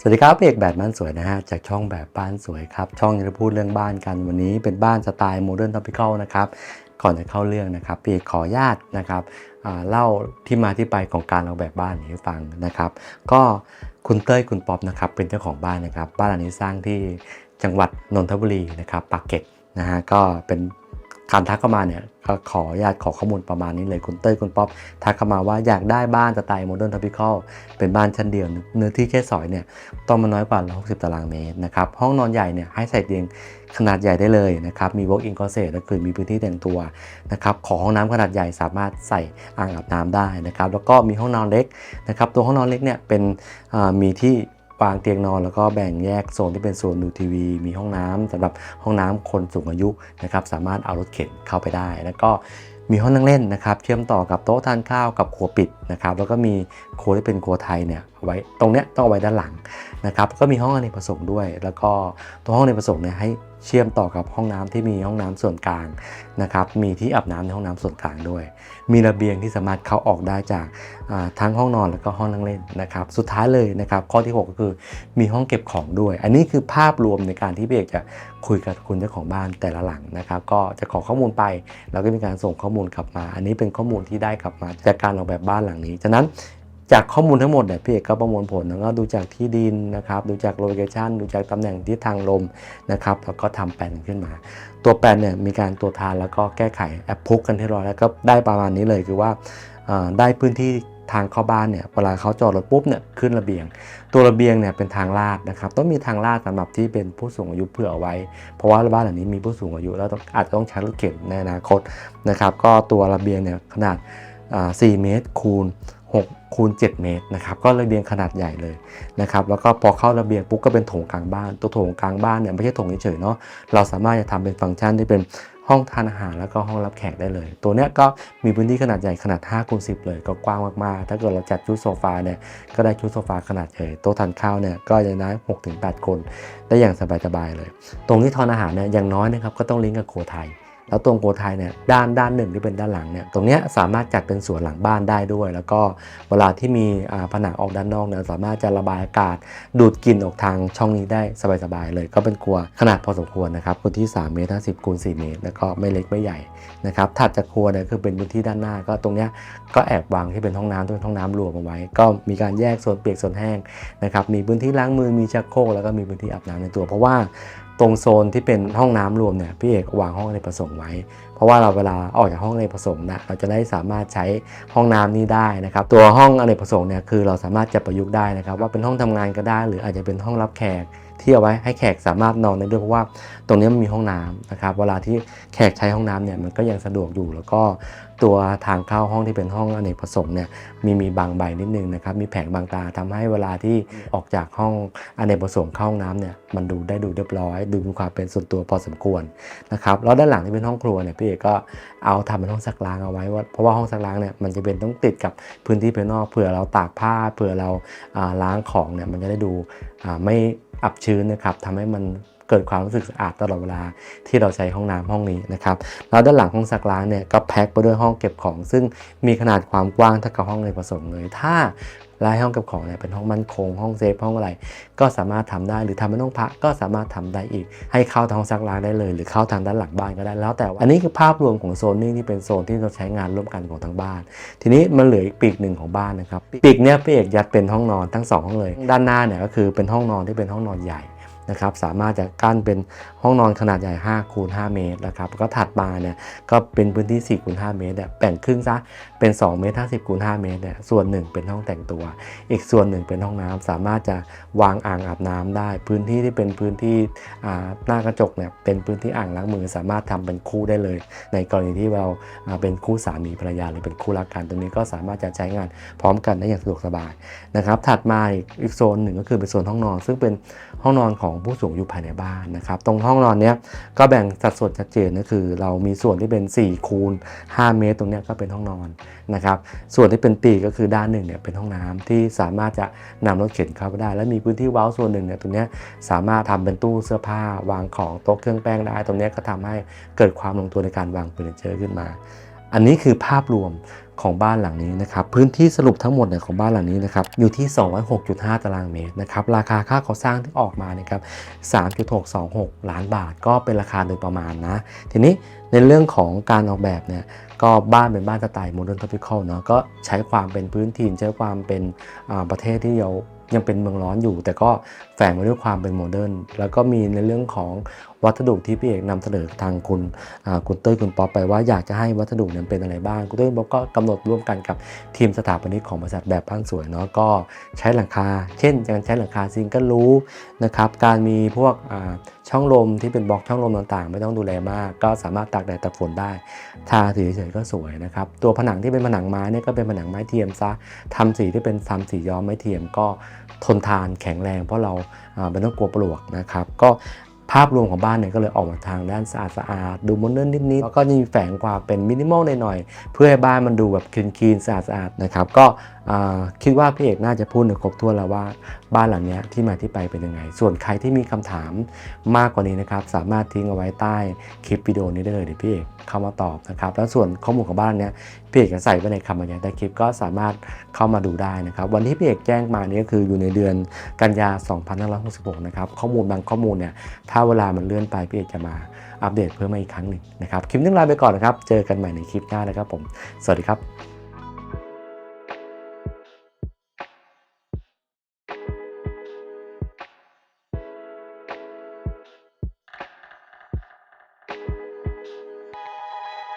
สวัสดีครับเอกแบบบ้านสวยนะฮะจากช่องแบบบ้านสวยครับ ช่องจะพูดเรื่องบ้านกันวันนี้เป็นบ้านสไตล์โมเดิร์นท็อปิคอลนะครับก่อนจะเข้าเรื่องนะครับพี่เอกขออนุญาตนะครับเล่าที่มาที่ไปของการออกแบบบ้านให้ฟังนะครับ ก็คุณเต้ยคุณป๊อปนะครับเป็นเจ้าของบ้านนะครับ บ้านหลังนี้สร้างที่จังหวัดนนทบุรีนะครับปากเกร็ดนะฮะก็เป็น การทักเข้ามาเนี่ยก็ขออนุญาตขอข้อมูลประมาณนี้เลยคุณเต้ยคุณป๊อปทักเข้ามาว่าอยากได้บ้านสไตล์โมเดิร์นท็อปิคอลเป็นบ้านชั้นเดียวเนื้อที่แค่ซอยเนี่ยต้องมาน้อยกว่า 160 ตารางเมตรนะครับห้องนอนใหญ่เนี่ยให้ใส่เตียงขนาดใหญ่ได้เลยนะครับมี walk-in closet ก็คือมีพื้นที่แต่งตัวนะครับขอห้องน้ำขนาดใหญ่สามารถใส่อ่างอาบน้ำได้นะครับแล้วก็มีห้องนอนเล็กนะครับตัวห้องนอนเล็กเนี่ยเป็นมีที่ วางเตียงนอนแล้วก็แบ่งแยกโซนที่เป็นโซนดูทีวี มีห้องน้ำสำหรับห้องน้ำคนสูงอายุนะครับสามารถเอารถเข็นเข้าไปได้ แล้วก็มีห้องนั่งเล่นนะครับ เชื่อมต่อกับโต๊ะทานข้าวกับครัวปิดนะครับแล้วก็มีครัวที่เป็นครัวไทยเนี่ย ไว้ ตรงเนี้ยต้องเอาไว้ด้านหลังนะครับ ก็มีห้องอเนกประสงค์ด้วย แล้วก็ตัวห้องอเนกประสงค์เนี่ยให้เชื่อมต่อกับห้องน้ำที่มีห้องน้ำส่วนกลางนะครับ มีที่อาบน้ำในห้องน้ำส่วนกลางด้วย มีระเบียงที่สามารถเข้าออกได้จากทั้งห้องนอนแล้วก็ห้องนั่งเล่นนะครับ สุดท้ายเลยนะครับ ข้อที่ 6 ก็คือมีห้องเก็บของด้วย อันนี้คือภาพรวมในการที่เอกจะคุยกับคุณเจ้าของบ้านแต่ละหลังนะครับ ก็จะขอข้อมูลไป แล้วก็มีการส่งข้อมูลกลับมา อันนี้เป็นข้อมูลที่ได้กลับมาจากการออกแบบบ้านหลังนี้ ฉะนั้น จากข้อมูลทั้งหมดเนี่ยพี่เอกก็ประมวลผลแล้วก็ดูจากที่ดินนะครับ ดูจากโลเคชันดูจากตำแหน่งทิศทางลมนะครับแล้วก็ทำแปลนขึ้นมา ตัวแปลนเนี่ยมีการตัวจทานแล้วก็แก้ไขแอปพุกกันที่รอแล้วก็ได้ประมาณนี้เลยคือว่าได้พื้นที่ทางเข้าบ้านเนี่ยเวลาเขาจอดรถปุ๊บเนี่ยขึ้นระเบียง ตัวระเบียงเนี่ยเป็นทางลาดนะครับต้องมีทางลาดสำหรับที่เป็นผู้สูงอายุเผื่ออไว้ เพราะว่าบ้านหลังนี้มีผู้สูงอายุแล้วต้องอาจจะต้องใช้รถเข็นในอนาคตนะครับก็ตัวระเบียงเนี่ยขนาดอ่า4เมตรคูณ 6คูณ7เมตรนะครับก็ระเบียงขนาดใหญ่เลยนะครับแล้วก็พอเข้าระเบียงปุ๊บก็เป็นโถงกลางบ้าน ตัวโถงกลางบ้านเนี่ยไม่ใช่โถงเฉยๆเนาะเราสามารถจะทำเป็นฟังก์ชันที่เป็นห้องทานอาหารแล้วก็ห้องรับแขกได้เลย ตัวเนี้ยก็มีพื้นที่ขนาดใหญ่ขนาด5คูณ10 เลยก็กว้างมากๆ ถ้าเกิดเราจัดชุดโซฟาเนี่ยก็ได้ชุดโซฟาขนาดใหญ่โต๊ะทานข้าวเนี่ยก็จะได้6-8 คน ได้อย่างสบายๆเลย ตรงที่ทานอาหารเนี่ยอย่างน้อยนะครับก็ต้องลิงก์กับโคไทย แล้วตรงโกไทยเนี่ยด้านด้านหนึ่งที่เป็นด้านหลังเนี่ยตรงเนี้ยสามารถจัดเป็นสวนหลังบ้านได้ด้วย แล้วก็เวลาที่มีผนังออกด้านนอกเนี่ยสามารถจะระบายอากาศ ดูดกลิ่นออกทางช่องนี้ได้สบายๆเลย ก็เป็นครัวขนาดพอสมควรนะครับพื้นที่ 3 เมตร50คูณ4เมตร แล้วก็ไม่เล็กไม่ใหญ่นะครับถัดจากครัวเนี่ยคือเป็นพื้นที่ด้านหน้า ก็ตรงเนี้ยก็แอบวางที่เป็นห้องน้ำที่เป็นห้องน้ำรวมเอาไว้ ก็มีการแยกโซนเปียกโซนแห้งนะครับมีพื้นที่ล้างมือมีชักโครกแล้วก็มีพื้นที่อาบน้ำในตัว เพราะว่า ตรงโซนที่เป็นห้องน้ำรวมเนี่ยพี่เอกวางห้องอเนกประสงค์ไว้ เพราะว่าเราเวลาออกจากห้องอเนกประสงค์นะเราจะได้สามารถใช้ห้องน้ำนี้ได้นะครับตัวห้องอเนกประสงค์เนี่ยคือเราสามารถจะประยุกต์ได้นะครับ ว่าเป็นห้องทำงานก็ได้ หรืออาจจะเป็นห้องรับแขก ที่เอาไว้ให้แขกสามารถนอนได้ด้วยเพราะว่าตรงนี้มันมีห้องน้ำนะครับ เวลาที่แขกใช้ห้องน้ำเนี่ยมันก็ยังสะดวกอยู่ แล้วก็ตัวทางเข้าห้องที่เป็นห้องอเนกประสงค์เนี่ยมีมีบางใบนิดนึงนะครับมีแผงบางตาทำให้เวลาที่ออกจากห้องอเนกประสงค์เข้าห้องน้ำเนี่ยมันดูได้ดูเรียบร้อย ดูมีความเป็นส่วนตัวพอสมควรนะครับแล้วด้านหลังที่เป็นห้องครัวเนี่ยพี่เอกก็เอาทำเป็นห้องซักล้างเอาไว้ว่าเพราะว่าห้องซักล้างเนี่ยมันจะเป็นต้องติดกับพื้นที่ภายนอกเผื่อเราตากผ้าเผื่อเราล้างของเนี่ยมันจะได้ดูไม่อับชื้นนะครับทำให้มันเกิดความรู้สึกสะอาดตลอดเวลาที่เราใช้ห้องน้ำห้องนี้นะครับแล้วด้านหลังห้องซักล้างเนี่ยก็แพ็คไปด้วยห้องเก็บของ ซึ่งมีขนาดความกว้างเท่ากับห้องเลยผสมเลย ถ้า ลายห้องเก็บของเนี่ยเป็นห้องมั่นคง ห้องเซฟห้องอะไร ก็สามารถทำได้หรือทำเป็นห้องพระก็สามารถทำได้อีก ให้เข้าทางห้องซักล้างได้เลย หรือเข้าทางด้านหลังบ้านก็ได้แล้วแต่ว่าอันนี้คือภาพรวมของโซนนิ่งที่เป็นโซนที่เราใช้งานร่วมกันของทั้งบ้าน ทีนี้มันเหลืออีกปีกหนึ่งของบ้านนะครับปีกเนี้ยพี่เอกยัดเป็นห้องนอนทั้งสองห้องเลย ด้านหน้าเนี่ยก็คือเป็นห้องนอนที่เป็นห้องนอนใหญ่ นะครับสามารถจะกั้นเป็นห้องนอนขนาดใหญ่5คูณ5เมตรนะครับก็ถัดมาเนี่ยก็เป็นพื้นที่4คูณ5เมตรเนี่ยแบ่งครึ่งซะเป็น2เมตร50คูณ5เมตรเนี่ยส่วนหนึ่งเป็นห้องแต่งตัว อีกส่วนหนึ่งเป็นห้องน้ำสามารถจะวางอ่างอาบน้ำได้ พื้นที่ที่เป็นพื้นที่อ่าหน้ากระจกเนี่ยเป็นพื้นที่อ่างล้างมือ สามารถทำเป็นคู่ได้เลย ในกรณีที่เราเป็นคู่สามีภรรยาหรือเป็นคู่รักกันตรงนี้ก็สามารถจะใช้งานพร้อมกันได้อย่างสะดวกสบายนะครับถัดมาอีกโซนหนึ่งก็คือเป็นโซนห้องนอน ซึ่งเป็นห้องนอนของผู้สูงอายุภายในบ้านนะครับ ตรงห้องนอนเนี้ยก็แบ่งสัดส่วนชัดเจนก็คือ เรามีส่วนที่เป็น4คูณ5เมตร ตรงเนี้ยก็เป็นห้องนอนนะครับ ส่วนที่เป็นปีก็คือด้านหนึ่งเนี่ยเป็นห้องน้ำที่สามารถจะนำรถเข็นเข้าไปได้ และมีพื้นที่เว้าส่วนหนึ่งเนี่ยตรงเนี้ยสามารถทำเป็นตู้เสื้อผ้าวางของโต๊ะเครื่องแป้งได้ ตรงเนี้ยก็ทำให้เกิดความลงตัวในการวางเฟอร์นิเจอร์ขึ้นมา อันนี้คือภาพรวมของบ้านหลังนี้นะครับพื้นที่สรุปทั้งหมดเนี่ยของบ้านหลังนี้นะครับอยู่ที่ 206.5 ตารางเมตรนะครับราคาค่าก่อสร้างที่ออกมานะครับ 3.626 ล้านบาท ก็เป็นราคาโดยประมาณนะ ทีนี้ในเรื่องของการออกแบบเนี่ยก็บ้านเป็นบ้านสไตล์โมเดิร์นท o ปิคอลเนาะก็ใช้ความเป็นพื้นถิ่ใช้ความเป็นประเทศที่เรายังเป็นเมืองร้อนอยู่ แต่ก็แฝงมาด้วยความเป็นโมเดิร์นแล้วก็มีในเรื่องของ วัสดุที่พี่เอกนำเสนอทางคุณคุณเต้ยคุณป๊อปไปว่าอยากจะให้วัสดุนั้นเป็นอะไรบ้างคุณเต้ยป๊อปก็กำหนดร่วมกันกับทีมสถาปนิกของบริษัทแบบบ้านสวยเนาะก็ใช้หลังคา เช่นการใช้หลังคาซิงเกิลรูฟนะครับการมีพวกช่องลมที่เป็นบล็อกช่องลมต่างๆ ไม่ต้องดูแลมาก ก็สามารถตากแดดตากฝนได้ ทาสีเฉยๆก็สวยนะครับตัวผนังที่เป็นผนังไม้เนี่ยก็เป็นผนังไม้เทียมซะทำสีที่เป็นทำสีย้อมไม้เทียมก็ทนทานแข็งแรงเพราะเราไม่ต้องกลัวปลวกนะครับ ก็ ภาพรวมของบ้านเนี่ยก็เลยออกมาทางด้านสะอาดสะอาดดูโมเดิร์นนิดๆแล้วก็มีแฝงความเป็นมินิมอลหน่อยๆเพื่อให้บ้านมันดูแบบคลีนๆสะอาดสะอาดนะครับก็คิดว่าพี่เอกน่าจะพูดในครบถ้วนแล้วว่าบ้านหลังนี้ที่มาที่ไปเป็นยังไง ส่วนใครที่มีคำถามมากกว่านี้นะครับสามารถทิ้งเอาไว้ใต้คลิปวิดีโอนี้ได้เลยเดี๋ยวพี่เอกเข้ามาตอบนะครับแล้วส่วนข้อมูลของบ้านเนี้ย พี่เอกจะใส่ไว้ในคำบรรยายใต้คลิปก็สามารถเข้ามาดูได้นะครับ วันที่พี่เอกแจ้งมานี่ก็คืออยู่ในเดือนกันยา 2566 นะครับ ข้อมูลบางข้อมูลเนี่ยถ้าเวลามันเลื่อนไปพี่เอกจะมาอัปเดตเพิ่มมาอีกครั้งหนึ่งนะครับ คลิปนี้ลาไปก่อนนะครับ เจอกันใหม่ในคลิปหน้านะครับผม สวัสดีครับ